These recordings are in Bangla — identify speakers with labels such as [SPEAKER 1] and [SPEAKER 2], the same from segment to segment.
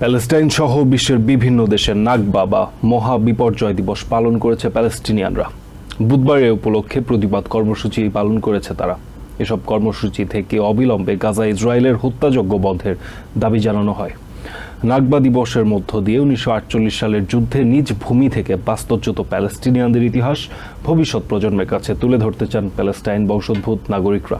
[SPEAKER 1] প্যালেস্টাইন সহ বিশ্বের বিভিন্ন দেশে নাগবা বা মহা বিপর্যয় দিবস পালন করেছে প্যালেস্টিনিয়ানরা। বুধবার এ উপলক্ষে প্রতিবাদ কর্মসূচি পালন করেছে তারা। এসব কর্মসূচি থেকে অবিলম্বে গাজা ইসরায়েলের হত্যাযজ্ঞ বন্ধের দাবি জানানো হয়। নাগবা দিবসের মধ্য দিয়ে উনিশশো আটচল্লিশ সালের যুদ্ধে নিজ ভূমি থেকে বাস্তুচ্যুত প্যালেস্টিনিয়ানদের ইতিহাস ভবিষ্যৎ প্রজন্মের কাছে তুলে ধরতে চান প্যালেস্টাইন বংশোদ্ভূত নাগরিকরা।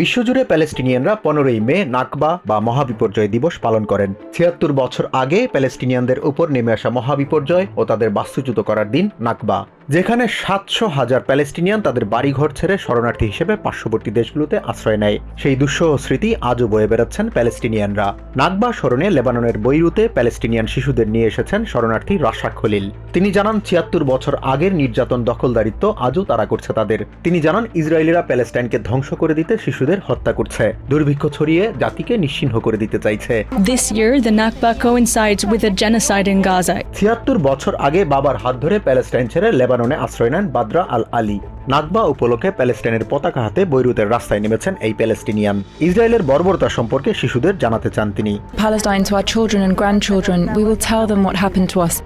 [SPEAKER 2] বিশ্বজুড়ে প্যালেস্টিনিয়ানরা পনেরোই মে নাকবা বা মহাবিপর্যয় দিবস পালন করেন। ছিয়াত্তর বছর আগে প্যালেস্টিনিয়ানদের উপর নেমে আসা মহাবিপর্যয় ও তাদের বাস্তুচ্যুত করার দিন নাকবা। যেখানে সাতশো হাজার প্যালেস্টিনিয়ান তাদের বাড়িঘর ছেড়ে শরণার্থী হিসেবে পার্শ্ববর্তী দেশগুলোতে আশ্রয় নেয়। সেই দুঃসহ স্মৃতি আজও বয়ে বেড়াচ্ছেন প্যালেস্টিনিয়ানরা। নাকবা স্মরণে লেবাননের বৈরুতে প্যালেস্টিনিয়ান শিশুদের নিয়ে এসেছেন শরণার্থী রাশা খলিল। তিনি জানান ছিয়াত্তর বছর আগের নির্যাতন দখলদারিত্ব আজও তারা করছে তাদের। তিনি জানান ইসরায়েলিরা প্যালেস্টাইনকে ধ্বংস করে দিতে শিশুদের হত্যা করছে। দুর্ভিক্ষ ছড়িয়ে জাতিকে নিশ্চিহ্ন করে দিতে চাইছে।
[SPEAKER 3] This year, the Nakba coincides with a genocide in Gaza.
[SPEAKER 2] ছিয়াত্তর বছর আগে বাবার হাত ধরে প্যালেস্টাইন ছেড়ে লেবাননে আশ্রয় নেন বাদ্রা আল আলী নাকবা উপলক্ষে প্যালেস্টাইনের পতাকা হাতে বৈরুতের রাস্তায় নেমেছেন এই প্যালেস্টিনিয়ান ইসরায়েলের বর্বরতা সম্পর্কে শিশুদের জানাতে চান তিনি.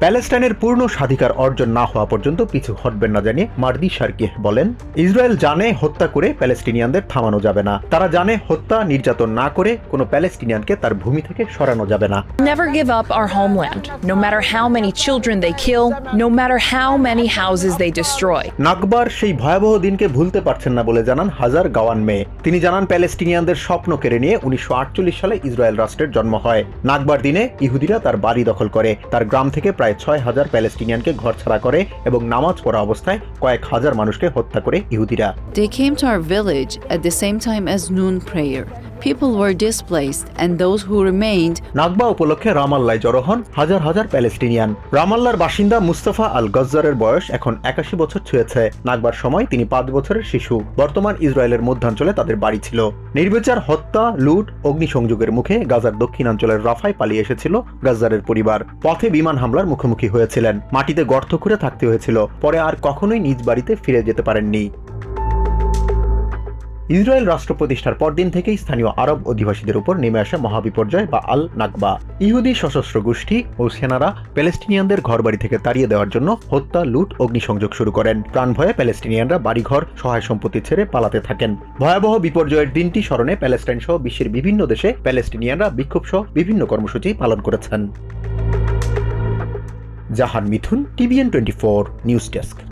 [SPEAKER 2] প্যালেস্টাইনের পূর্ণ স্বাধিকার অর্জন না হওয়া পর্যন্ত পিছু হটবেন না জানিয়ে মার্দি সার্কিহ বলেন ইসরায়েল জানে হত্যা করে প্যালেস্টিনিয়ানদের থামানো যাবে না তারা জানে হত্যা নির্যাতন না করে কোনো প্যালেস্টিনিয়ানকে তার ভূমি থেকে সরানো যাবে না
[SPEAKER 4] Never give up our homeland, no matter how many children they kill, no matter how many houses they destroy.
[SPEAKER 2] নাকবার সেই ভয়াবহ দিনকে ভুলতে পারছেন না বলে জানান হাজার গাওয়ান মেয়ে। তিনি জানান, প্যালেস্টিনিয়ানদের স্বপ্ন কেড়ে নিয়ে উনিশশো সালে ইসরায়েল রাষ্ট্রের জন্ম হয়। নাকবার দিনে ইহুদিরা তার বাড়ি দখল করে। তার গ্রাম থেকে প্রায় ছয় হাজার প্যালেস্টিনিয়ানকে ঘরছাড়া করে এবং নামাজ পড়া অবস্থায় কয়েক হাজার মানুষকে হত্যা করে ইহুদিরা।
[SPEAKER 5] They came to our village at the same time as noon prayer. People were displaced, and those who remained
[SPEAKER 2] নাকবা উপলক্ষে রামাল্লায় জড়ো হন হাজার হাজার প্যালেস্টিনিয়ান। রামাল্লার বাসিন্দা মুস্তাফা আল গজ্জারের বয়স এখন একাশি বছর ছুঁয়েছে। নাকবার সময় তিনি পাঁচ বছরের শিশু। বর্তমান ইসরায়েলের মধ্যাঞ্চলে তাদের বাড়ি ছিল। নির্বিচার হত্যা লুট অগ্নিসংযোগের মুখে গাজার দক্ষিণাঞ্চলের রাফায় পালিয়ে এসেছিল গাজ্জারের পরিবার। পথে বিমান হামলার মুখোমুখি হয়েছিলেন। মাটিতে গর্ত করে থাকতে হয়েছিল। পরে আর কখনোই নিজ বাড়িতে ফিরে যেতে পারেননি। ইসরায়েল রাষ্ট্র প্রতিষ্ঠার পরদিন থেকেই স্থানীয় আরব অধিবাসীদের উপর নেমে আসে মহাবিপর্যয় বা আল নাকবা। ইহুদি সশস্ত্র গোষ্ঠী ও সেনারা প্যালেস্টিনিয়ানদের ঘরবাড়ি থেকে তাড়িয়ে দেওয়ার জন্য হত্যা, লুট, অগ্নিসংযোগ শুরু করেন। প্রাণ ভয়ে প্যালেস্টিনিয়ানরা বাড়িঘর, সহায় সম্পত্তি ছেড়ে পালাতে থাকেন। ভয়াবহ বিপর্যয়ের দিনটি স্মরণে প্যালেস্টাইন সহ বিশ্বের বিভিন্ন দেশে প্যালেস্টিনিয়ানরা বিক্ষোভ সহ বিভিন্ন কর্মসূচি পালন করেছেন। Jahan Mithun, TVN twenty four, news desk.